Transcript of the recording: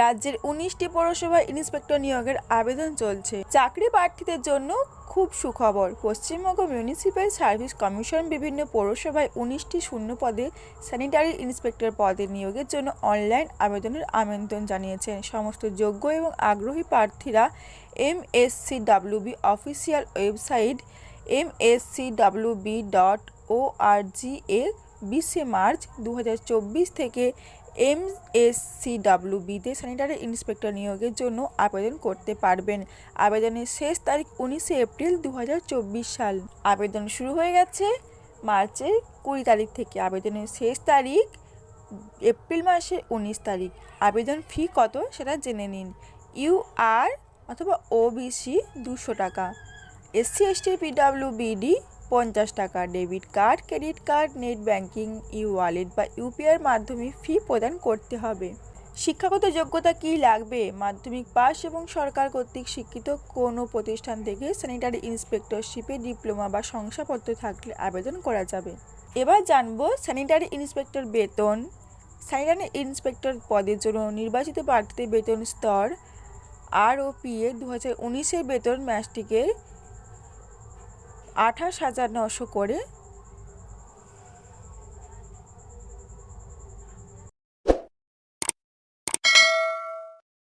রাজ্যের উনিশটি পৌরসভায় ইন্সপেক্টর নিয়োগের আবেদন চলছে। চাকরি প্রার্থীদের জন্য খুব সুখবর। পশ্চিমবঙ্গ মিউনিসিপ্যাল সার্ভিস কমিশন বিভিন্ন পৌরসভায় উনিশটি শূন্য পদে স্যানিটারি ইন্সপেক্টর পদে নিয়োগের জন্য অনলাইন আবেদনের আমন্ত্রণ জানিয়েছেন সমস্ত যোগ্য এবং আগ্রহী প্রার্থীরা MSC WB official website MSCWB dot O R G এ বিশে মার্চ দু হাজার চব্বিশ থেকে এমএসসিডাব্লিউবিতে স্যানিটারি ইন্সপেক্টর নিয়োগের জন্য আবেদন করতে পারবেন। আবেদনের শেষ তারিখ উনিশে এপ্রিল দু হাজার চব্বিশ সাল। আবেদন শুরু হয়ে গেছে মার্চের কুড়ি তারিখ থেকে। আবেদনের শেষ তারিখ এপ্রিল মাসের উনিশ তারিখ। আবেদন ফি কত সেটা জেনে নিন। ইউ আর অথবা ওবিসি দুশো টাকা। এসসি, এসটি পিডাব্লিউবিডি পঞ্চাশ টাকা debit card, credit card, net banking e wallet বা ইউপিআইয়ের মাধ্যমে ফি প্রদান করতে হবে। শিক্ষাগত যোগ্যতা কী লাগবে? মাধ্যমিক পাস এবং সরকার কর্তৃক স্বীকৃত কোনো প্রতিষ্ঠান থেকে স্যানিটারি ইন্সপেক্টরশিপে ডিপ্লোমা বা শংসাপত্র থাকলে আবেদন করা যাবে। এবার জানব স্যানিটারি ইন্সপেক্টর বেতন। স্যানিটারি ইন্সপেক্টর পদের জন্য নির্বাচিত প্রার্থীদের বেতন স্তর আর ও পি এ দু হাজার উনিশের বেতন ম্যাস্টিকের আঠাশ হাজার নশো করে